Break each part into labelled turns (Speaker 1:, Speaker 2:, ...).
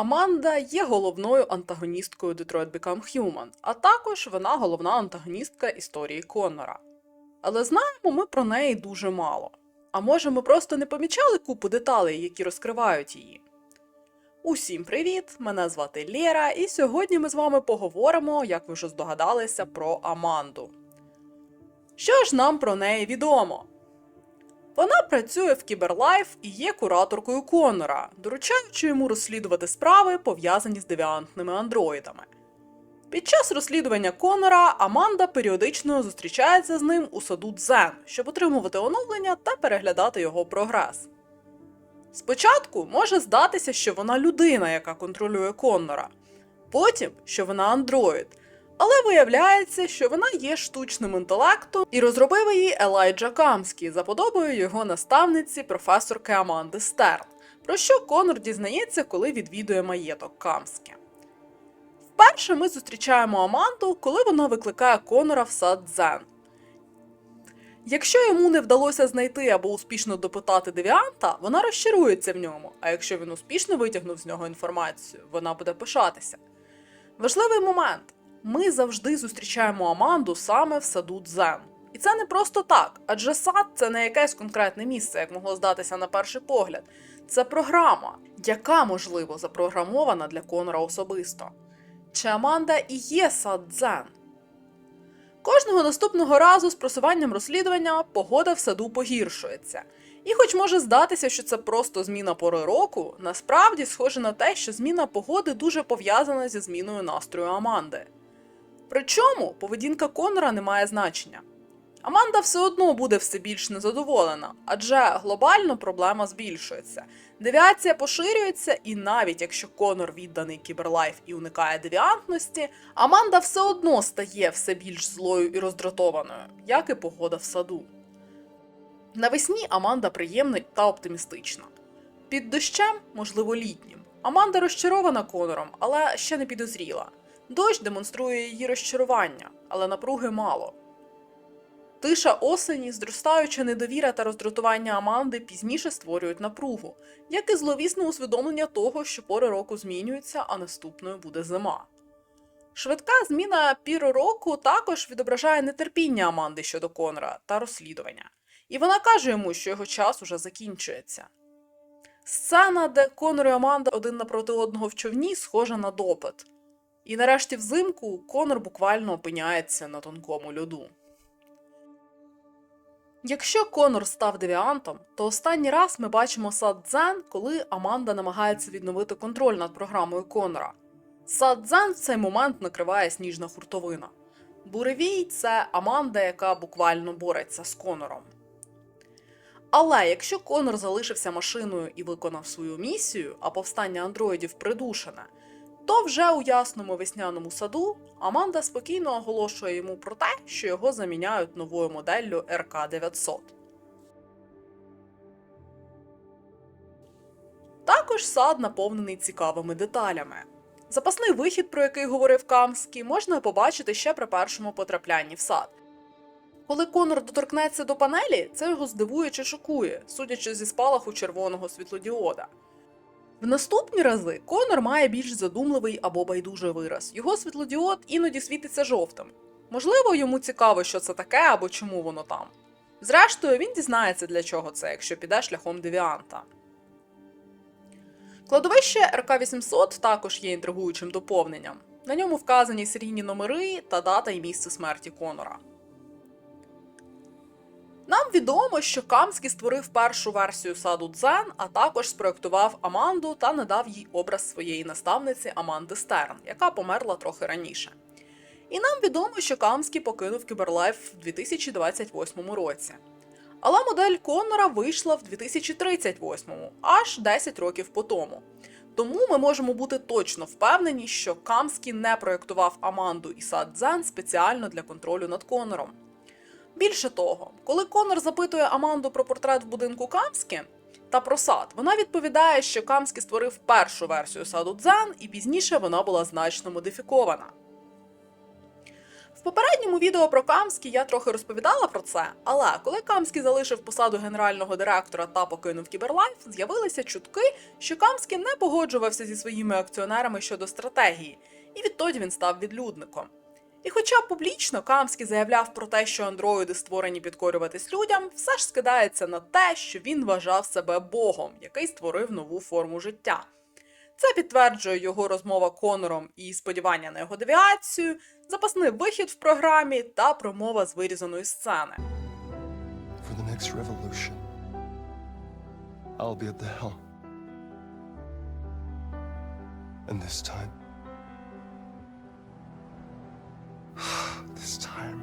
Speaker 1: Аманда є головною антагоністкою Detroit Become Human, а також вона головна антагоністка історії Коннора. Але знаємо ми про неї дуже мало. А може, ми просто не помічали купу деталей, які розкривають її. Усім привіт! Мене звати Лєра, і сьогодні ми з вами поговоримо, як ви вже здогадалися, про Аманду. Що ж нам про неї відомо? Вона працює в Кіберлайф і є кураторкою Конора, доручаючи йому розслідувати справи, пов'язані з девіантними андроїдами. Під час розслідування Конора Аманда періодично зустрічається з ним у саду Дзен, щоб отримувати оновлення та переглядати його прогрес. Спочатку може здатися, що вона людина, яка контролює Коннора, потім, що вона андроїд. Але виявляється, що вона є штучним інтелектом, і розробив її Елайджа Камський за подобою його наставниці професорки Аманди Стерн, про що Конор дізнається, коли відвідує маєток Камське. Вперше ми зустрічаємо Аманду, коли вона викликає Конора в сад Дзен. Якщо йому не вдалося знайти або успішно допитати девіанта, вона розчарується в ньому, а якщо він успішно витягнув з нього інформацію, вона буде пишатися. Важливий момент: ми завжди зустрічаємо Аманду саме в саду Дзен. І це не просто так, адже сад це не якесь конкретне місце, як могло здатися на перший погляд. Це програма, яка, можливо, запрограмована для Конора особисто. Чи Аманда і є сад Дзен? Кожного наступного разу з просуванням розслідування погода в саду погіршується. І хоч може здатися, що це просто зміна пори року, насправді схоже на те, що зміна погоди дуже пов'язана зі зміною настрою Аманди. Причому поведінка Конора не має значення. Аманда все одно буде все більш незадоволена, адже глобально проблема збільшується. Девіація поширюється, і навіть якщо Конор відданий кіберлайф і уникає девіантності, Аманда все одно стає все більш злою і роздратованою, як і погода в саду. Навесні Аманда приємна та оптимістична. Під дощем, можливо, літнім. Аманда розчарована Конором, але ще не підозріла. Дощ демонструє її розчарування, але напруги мало. Тиша осені, зростаюча недовіра та роздратування Аманди пізніше створюють напругу, як і зловісне усвідомлення того, що пори року змінюються, а наступною буде зима. Швидка зміна пір року також відображає нетерпіння Аманди щодо Конора та розслідування, і вона каже йому, що його час уже закінчується. Сцена, де Конор і Аманда один напроти одного в човні, схожа на допит. І нарешті взимку Конор буквально опиняється на тонкому льоду. Якщо Конор став девіантом, то останній раз ми бачимо сад Дзен, коли Аманда намагається відновити контроль над програмою Конора. Сад Дзен в цей момент накриває сніжна хуртовина. Буревій це Аманда, яка буквально бореться з Конором. Але якщо Конор залишився машиною і виконав свою місію, а повстання андроїдів придушене, то вже у ясному весняному саду Аманда спокійно оголошує йому про те, що його заміняють новою моделлю РК-900. Також сад наповнений цікавими деталями. Запасний вихід, про який говорив Камський, можна побачити ще при першому потраплянні в сад. Коли Конор доторкнеться до панелі, це його здивує чи шокує, судячи зі спалаху червоного світлодіода. В наступні рази Конор має більш задумливий або байдужий вираз. Його світлодіод іноді світиться жовтим. Можливо, йому цікаво, що це таке або чому воно там. Зрештою, він дізнається, для чого це, якщо піде шляхом девіанта. Кладовище РК-800 також є інтригуючим доповненням. На ньому вказані серійні номери та дата і місце смерті Конора. Нам відомо, що Камський створив першу версію саду Дзен, а також спроектував Аманду та надав їй образ своєї наставниці Аманди Стерн, яка померла трохи раніше. І нам відомо, що Камський покинув Кіберлайф в 2028 році. Але модель Коннора вийшла в 2038, аж 10 років по тому. Тому ми можемо бути точно впевнені, що Камський не проєктував Аманду і сад Дзен спеціально для контролю над Конором. Більше того, коли Конор запитує Аманду про портрет в будинку Камські та про сад, вона відповідає, що Камський створив першу версію саду Дзен, і пізніше вона була значно модифікована. В попередньому відео про Камський я трохи розповідала про це, але коли Камський залишив посаду генерального директора та покинув Кіберлайф, з'явилися чутки, що Камський не погоджувався зі своїми акціонерами щодо стратегії, і відтоді він став відлюдником. І хоча публічно Камський заявляв про те, що андроїди створені підкорюватись людям, все ж скидається на те, що він вважав себе Богом, який створив нову форму життя. Це підтверджує його розмова Конором і сподівання на його девіацію, запасний вихід в програмі та промова з вирізаної сцени.
Speaker 2: For the next revolution, I'll be at the helm. And this time. Time.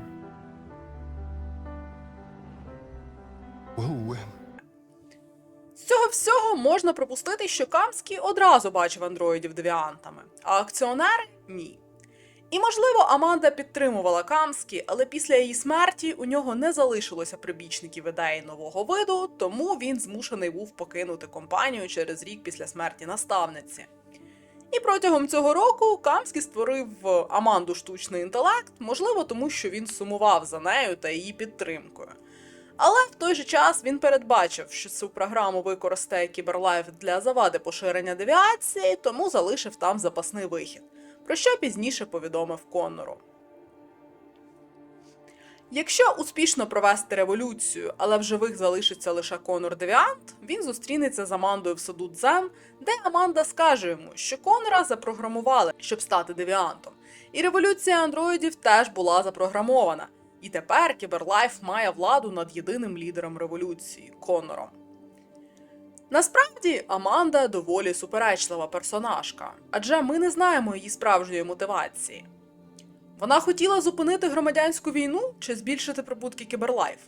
Speaker 2: We'll win.
Speaker 1: З цього всього можна припустити, що Камський одразу бачив андроїдів девіантами, а акціонери ні. І можливо, Аманда підтримувала Камські, але після її смерті у нього не залишилося прибічників ідеї нового виду, тому він змушений був покинути компанію через рік після смерті наставниці. І протягом цього року Камський створив Аманду штучний інтелект, можливо, тому що він сумував за нею та її підтримкою. Але в той же час він передбачив, що цю програму використає Кіберлайф для завади поширення девіації, тому залишив там запасний вихід, про що пізніше повідомив Коннору. Якщо успішно провести революцію, але в живих залишиться лише Конор Девіант, він зустрінеться з Амандою в саду Дзен, де Аманда скаже йому, що Конора запрограмували, щоб стати девіантом. І революція андроїдів теж була запрограмована. І тепер Кіберлайф має владу над єдиним лідером революції Конором. Насправді Аманда доволі суперечлива персонажка, адже ми не знаємо її справжньої мотивації. Вона хотіла зупинити громадянську війну чи збільшити прибутки Кіберлайф.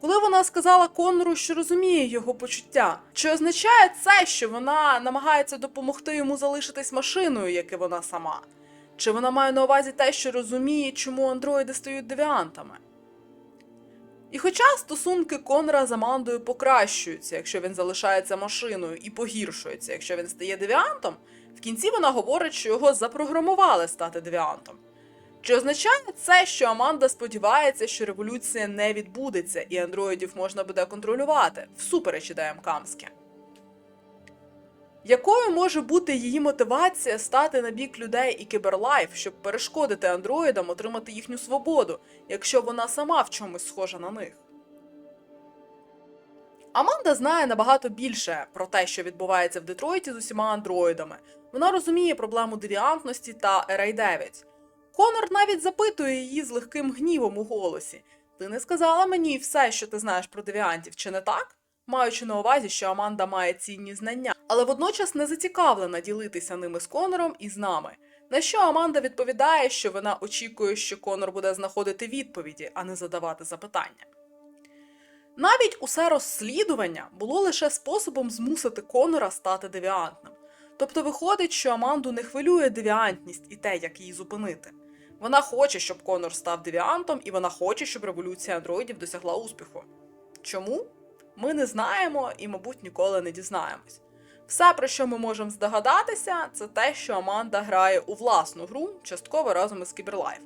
Speaker 1: Коли вона сказала Конору, що розуміє його почуття, чи означає це, що вона намагається допомогти йому залишитись машиною, як і вона сама? Чи вона має на увазі те, що розуміє, чому андроїди стають девіантами? І хоча стосунки Конора з Амандою покращуються, якщо він залишається машиною, і погіршуються, якщо він стає девіантом, в кінці вона говорить, що його запрограмували стати девіантом. Чи означає це, що Аманда сподівається, що революція не відбудеться і андроїдів можна буде контролювати, всупереч ідеям Камське? Якою може бути її мотивація стати на бік людей і кіберлайф, щоб перешкодити андроїдам отримати їхню свободу, якщо вона сама в чомусь схожа на них? Аманда знає набагато більше про те, що відбувається в Детройті з усіма андроїдами. Вона розуміє проблему девіантності та RA9. Конор навіть запитує її з легким гнівом у голосі: Ти не сказала мені все, що ти знаєш про девіантів, чи не так? Маючи на увазі, що Аманда має цінні знання, але водночас не зацікавлена ділитися ними з Конором і з нами. На що Аманда відповідає, що вона очікує, що Конор буде знаходити відповіді, а не задавати запитання. Навіть усе розслідування було лише способом змусити Конора стати девіантним. Тобто виходить, що Аманду не хвилює девіантність і те, як її зупинити. Вона хоче, щоб Конор став девіантом, і вона хоче, щоб революція андроїдів досягла успіху. Чому? Ми не знаємо і, мабуть, ніколи не дізнаємось. Все, про що ми можемо здогадатися, це те, що Аманда грає у власну гру, частково разом із Кіберлайф.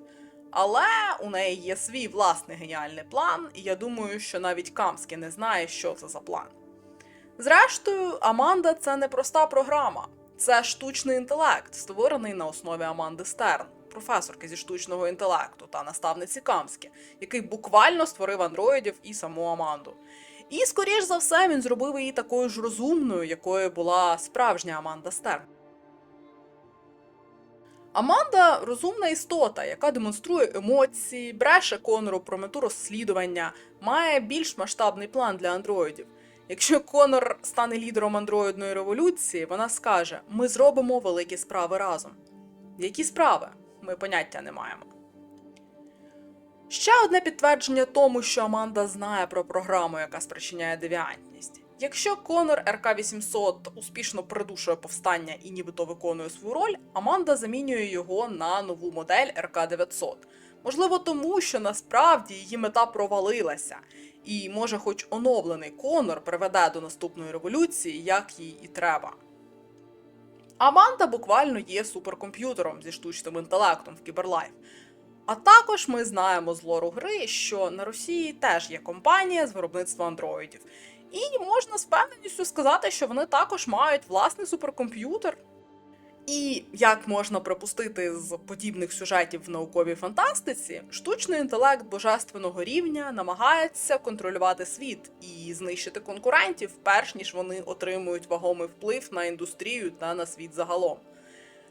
Speaker 1: Але у неї є свій власний геніальний план, і я думаю, що навіть Камський не знає, що це за план. Зрештою, Аманда це не проста програма, це штучний інтелект, створений на основі Аманди Стерн, професорки зі штучного інтелекту та наставниці Камські, який буквально створив андроїдів і саму Аманду. І, скоріш за все, він зробив її такою ж розумною, якою була справжня Аманда Стерн. Аманда розумна істота, яка демонструє емоції, бреше Конору про мету розслідування, має більш масштабний план для андроїдів. Якщо Конор стане лідером андроїдної революції, вона скаже: ми зробимо великі справи разом. Які справи? Ми поняття не маємо. Ще одне підтвердження тому, що Аманда знає про програму, яка спричиняє девіантність. Якщо Конор РК-800 успішно придушує повстання і нібито виконує свою роль, Аманда замінює його на нову модель РК-900. Можливо, тому що насправді її мета провалилася, і може, хоч оновлений Конор приведе до наступної революції, як їй і треба. Аманда буквально є суперкомп'ютером зі штучним інтелектом в Кіберлайф. А також ми знаємо з лору гри, що на Росії теж є компанія з виробництва андроїдів. І можна з певненістю сказати, що вони також мають власний суперкомп'ютер. І як можна припустити з подібних сюжетів в науковій фантастиці, штучний інтелект божественного рівня намагається контролювати світ і знищити конкурентів, перш ніж вони отримують вагомий вплив на індустрію та на світ загалом.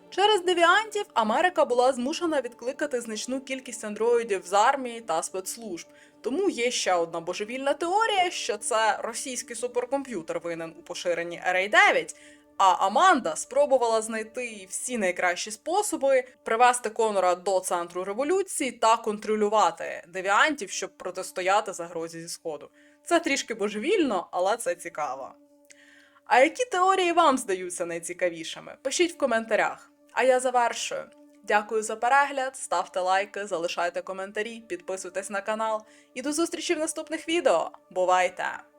Speaker 1: Через девіантів Америка була змушена відкликати значну кількість андроїдів з армії та спецслужб. Тому є ще одна божевільна теорія, що це російський суперкомп'ютер винен у поширенні Array 9, а Аманда спробувала знайти всі найкращі способи привести Конора до центру революції та контролювати девіантів, щоб протистояти загрозі зі сходу. Це трішки божевільно, але це цікаво. А які теорії вам здаються найцікавішими? Пишіть в коментарях. А я завершую. Дякую за перегляд, ставте лайки, залишайте коментарі, підписуйтесь на канал і до зустрічі в наступних відео. Бувайте!